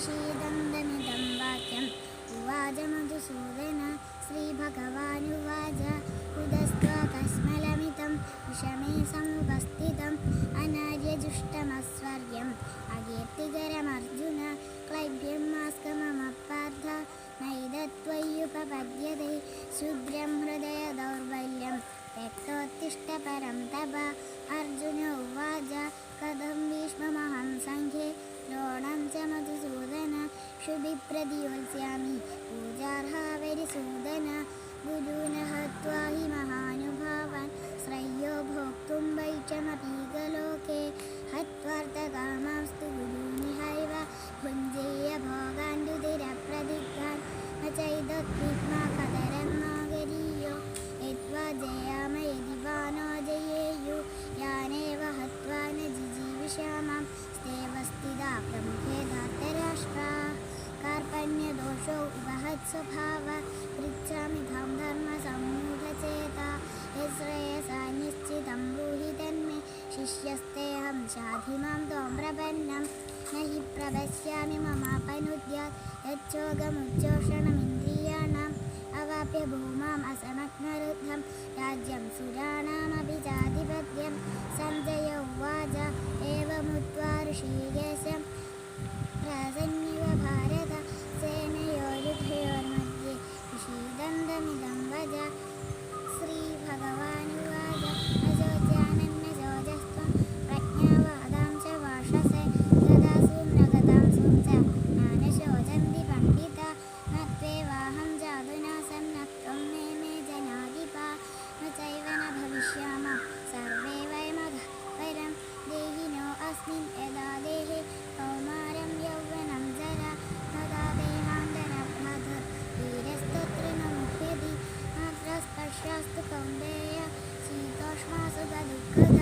നിഷേധന്തനിതം വാക്യം ഉവാച മധുസൂദന ശ്രീഭഗവാനുവാച. ഉദസ്ത്വകശ്മലമിതം വിഷമേ സമുപസ്ഥിതം അനാര്യജുഷ്ടമസ്വർഗ്യം അകീർത്തികരമർജുന ക്ലൈബ്യം മാസ്കമമപ്പാർത്ഥ. നൈതത്വയ്യുപപദ്യതൈ ശുദ്രം ഹൃദയ ദൗർബല്യം. രക്തോത്തിഷ്ടപരം തപ. അർജുന ഉവാച. കഥം ഭീഷ്മ പ്രതിയോത്സ്യാമി सौ वहत्स्वभाव पृच्छामि धां धर्मसम्मूढचेता यश्रेयसान्निश्चितं ब्रूहि तन्मे। शिष्यस्तेऽहं शाधिमां त्वां प्रपन्नं न हि प्रपश्यामि ममापनुद्यात्। यच्छोगमुच्चोषणमिन्द्रियाणाम् अवाप्य भूमाम् असमग्नरुद्धं। राज्यं सुराणां tombeja, si došma sada nikada.